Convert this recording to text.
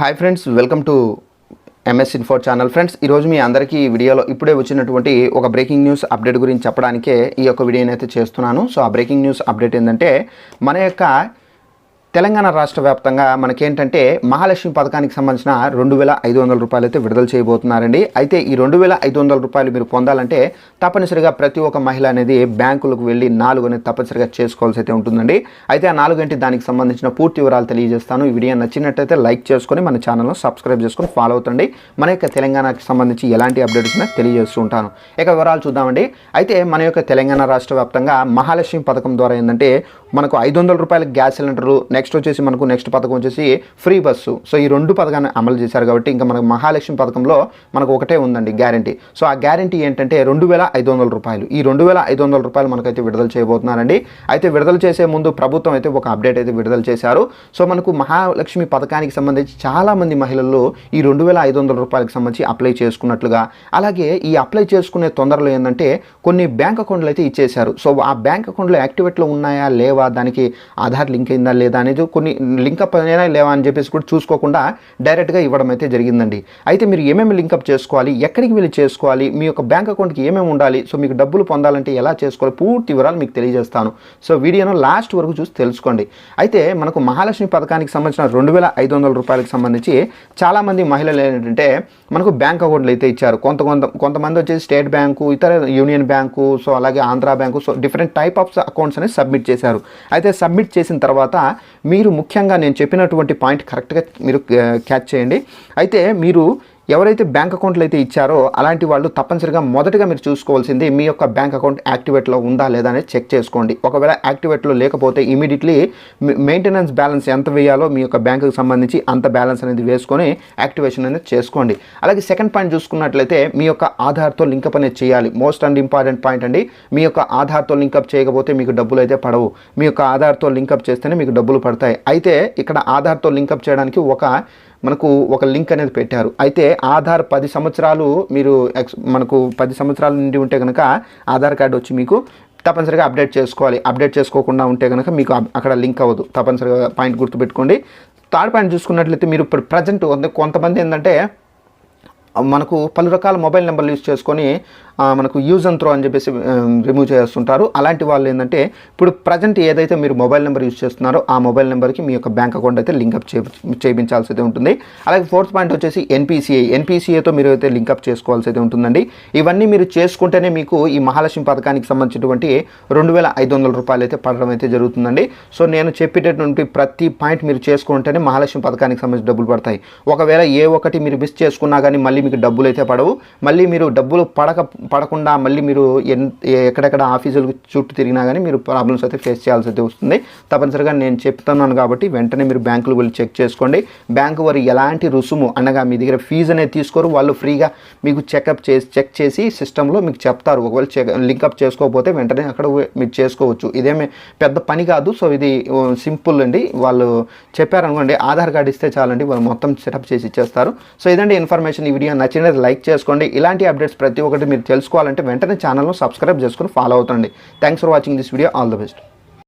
Hi friends welcome to MS info channel friends ఈరోజు మీ అందరికీ ఈ వీడియోలో ఇప్పుడే వచ్చినటువంటి ఒక బ్రేకింగ్ న్యూస్ అప్డేట్ గురించి చెప్పడానికే ఈ యొక్క వీడియోని అయితే చేస్తున్నాను. సో ఆ బ్రేకింగ్ న్యూస్ అప్డేట్ ఏంటంటే మన యొక్క తెలంగాణ రాష్ట్ర వ్యాప్తంగా మనకేంటంటే మహాలక్ష్మి పథకానికి సంబంధించిన రెండు వేల ఐదు వందల రూపాయలు అయితే విడుదల చేయబోతున్నారండి. అయితే ఈ రెండు వేల ఐదు వందల రూపాయలు మీరు పొందాలంటే తప్పనిసరిగా ప్రతి ఒక్క మహిళ అనేది బ్యాంకులకు వెళ్ళి నాలుగు అనేది తప్పనిసరిగా చేసుకోవాల్సి అయితే ఉంటుందండి. అయితే ఆ నాలుగు దానికి సంబంధించిన పూర్తి వివరాలు తెలియజేస్తాను. ఈ వీడియో నచ్చినట్టయితే లైక్ చేసుకొని మన ఛానల్ను సబ్స్క్రైబ్ చేసుకొని ఫాలో అవుతండి. మన యొక్క తెలంగాణకి సంబంధించి ఎలాంటి అప్డేట్స్ ఉన్నా తెలియజేస్తూ ఉంటాను. ఇక వివరాలు చూద్దామండి. అయితే మన యొక్క తెలంగాణ రాష్ట్ర వ్యాప్తంగా మహాలక్ష్మి పథకం ద్వారా ఏంటంటే మనకు ఐదు వందల రూపాయల గ్యాస్ సిలిండరు నెక్స్ట్ వచ్చేసి మనకు నెక్స్ట్ పథకం వచ్చేసి ఫ్రీ బస్సు. సో ఈ రెండు పథకాన్ని అమలు చేశారు కాబట్టి ఇంకా మనకు మహాలక్ష్మి పథకంలో మనకు ఒకటే ఉందండి గ్యారంటీ. సో ఆ గ్యారంటీ ఏంటంటే రెండు వేల ఐదు వందల రూపాయలు. ఈ రెండు వేల ఐదు వందల రూపాయలు మనకైతే విడుదల చేయబోతున్నారండి. అయితే విడుదల చేసే ముందు ప్రభుత్వం అయితే ఒక అప్డేట్ అయితే విడుదల చేశారు. సో మనకు మహాలక్ష్మి పథకానికి సంబంధించి చాలామంది మహిళలు ఈ రెండు వేల ఐదు వందల రూపాయలకు సంబంధించి అప్లై చేసుకున్నట్లుగా అలాగే ఈ అప్లై చేసుకునే తొందరలో ఏంటంటే కొన్ని బ్యాంక్ అకౌంట్లు అయితే ఇచ్చేశారు. సో ఆ బ్యాంక్ అకౌంట్లో యాక్టివేట్లో ఉన్నాయా లేవా దానికి ఆధార్ లింక్ అయిందా లేదా అనేది కొన్ని లింకప్ అయినా లేవా అని చెప్పేసి కూడా చూసుకోకుండా డైరెక్ట్గా ఇవ్వడం అయితే జరిగిందండి. అయితే మీరు ఏమేమి లింకప్ చేసుకోవాలి ఎక్కడికి వెళ్ళి చేసుకోవాలి మీ యొక్క బ్యాంక్ అకౌంట్కి ఏమేమి ఉండాలి సో మీకు డబ్బులు పొందాలంటే ఎలా చేసుకోవాలి పూర్తి వివరాలు మీకు తెలియజేస్తాను. సో వీడియోను లాస్ట్ వరకు చూసి తెలుసుకోండి. అయితే మనకు మహాలక్ష్మి పథకానికి సంబంధించిన రెండు వేల ఐదు వందల రూపాయలకు సంబంధించి చాలామంది మహిళలు ఏంటంటే మనకు బ్యాంక్ అకౌంట్లు అయితే ఇచ్చారు. కొంత కొంత కొంతమంది వచ్చేసి స్టేట్ బ్యాంకు ఇతర యూనియన్ బ్యాంకు సో అలాగే Andhra bank so different type of accounts అనేది సబ్మిట్ చేశారు. అయితే సబ్మిట్ చేసిన తర్వాత మీరు ముఖ్యంగా నేను చెప్పినటువంటి పాయింట్ కరెక్ట్గా మీరు క్యాచ్ చేయండి. అయితే మీరు ఎవరైతే బ్యాంక్ అకౌంట్లు అయితే ఇచ్చారో అలాంటి వాళ్ళు తప్పనిసరిగా మొదటగా మీరు చూసుకోవాల్సింది మీ యొక్క బ్యాంక్ అకౌంట్ యాక్టివేట్లో ఉందా లేదా అనేది చెక్ చేసుకోండి. ఒకవేళ యాక్టివేట్లో లేకపోతే ఇమీడియట్లీ మెయింటెనెన్స్ బ్యాలెన్స్ ఎంత వేయాలో మీ యొక్క బ్యాంకుకి సంబంధించి అంత బ్యాలెన్స్ అనేది వేసుకొని యాక్టివేషన్ అనేది చేసుకోండి. అలాగే సెకండ్ పాయింట్ చూసుకున్నట్లయితే మీ యొక్క ఆధార్తో లింకప్ అనేది చేయాలి. మోస్ట్ అండ్ ఇంపార్టెంట్ పాయింట్ అండి మీ యొక్క ఆధార్తో లింకప్ చేయకపోతే మీకు డబ్బులు అయితే పడవు. మీ యొక్క ఆధార్తో లింకప్ చేస్తేనే మీకు డబ్బులు పడతాయి. అయితే ఇక్కడ ఆధార్తో లింకప్ చేయడానికి ఒక మనకు ఒక లింక్ అనేది పెట్టారు. అయితే ఆధార్ పది సంవత్సరాలు మీరు ఎక్స్ మనకు పది సంవత్సరాల నుండి ఉంటే కనుక ఆధార్ కార్డు వచ్చి మీకు తప్పనిసరిగా అప్డేట్ చేసుకోవాలి. అప్డేట్ చేసుకోకుండా ఉంటే కనుక మీకు అక్కడ లింక్ అవ్వదు. తప్పనిసరిగా పాయింట్ గుర్తుపెట్టుకోండి థర్డ్ పాయింట్ చూసుకున్నట్లయితే మీరు ఇప్పుడు ప్రజెంట్ కొంతమంది ఏంటంటే మనకు పలు రకాల మొబైల్ నెంబర్లు యూజ్ చేసుకొని మనకు యూజ్ అండ్ త్రో అని చెప్పేసి రిమూవ్ చేస్తుంటారు. అలాంటి వాళ్ళు ఏంటంటే ఇప్పుడు ప్రజెంట్ ఏదైతే మీరు మొబైల్ నెంబర్ యూజ్ చేస్తున్నారో ఆ మొబైల్ నెంబర్కి మీ యొక్క బ్యాంక్ అకౌంట్ అయితే లింకప్ చే చేయించాల్సి అయితే ఉంటుంది. అలాగే ఫోర్త్ పాయింట్ వచ్చేసి ఎన్పిసిఐ ఎన్పిసిఐతో మీరు అయితే లింకప్ చేసుకోవాల్సి అయితే ఉంటుందండి. ఇవన్నీ మీరు చేసుకుంటేనే మీకు ఈ మహాలక్ష్మి పథకానికి సంబంధించినటువంటి రెండు వేల ఐదు వందల రూపాయలు అయితే పడడం అయితే జరుగుతుందండి. సో నేను చెప్పేటటువంటి ప్రతి పాయింట్ మీరు చేసుకుంటేనే మహాలక్ష్మి పథకానికి సంబంధించి డబ్బులు పడతాయి. ఒకవేళ ఏ ఒకటి మీరు మిస్ చేసుకున్నా కానీ మళ్ళీ మీకు డబ్బులు అయితే పడవు. మళ్ళీ మీరు డబ్బులు పడక పడకుండా మళ్ళీ మీరు ఎన్ ఎక్కడెక్కడ ఆఫీసులకు చుట్టూ తిరిగినా కానీ మీరు ప్రాబ్లమ్స్ అయితే ఫేస్ చేయాల్సి అయితే వస్తుంది. తప్పనిసరిగా నేను చెప్తున్నాను కాబట్టి వెంటనే మీరు బ్యాంకులు వెళ్ళి చెక్ చేసుకోండి. బ్యాంకు వారు ఎలాంటి రుసుము అనగా మీ దగ్గర ఫీజు అనేది తీసుకోరు. వాళ్ళు ఫ్రీగా మీకు చెకప్ చేసి చెక్ చేసి సిస్టంలో మీకు చెప్తారు. ఒకవేళ చెక్ లింకప్ చేసుకోకపోతే వెంటనే అక్కడ మీరు చేసుకోవచ్చు. ఇదేమి పెద్ద పని కాదు. సో ఇది సింపుల్ అండి. వాళ్ళు చెప్పారనుకోండి ఆధార్ కార్డు ఇస్తే చాలండి. వాళ్ళు మొత్తం సెటప్ చేసి ఇచ్చేస్తారు. సో ఇదండి ఇన్ఫర్మేషన్. ఈ వీడియో నచ్చినది లైక్ చేసుకోండి. ఇలాంటి అప్డేట్స్ ప్రతి ఒక్కటి మీరు తెలుసు తెలుసుకోవాలంటే వెంటనే ఛానల్ను సబ్స్క్రైబ్ చేసుకొని follow అవుతండి thanks for watching this video all the best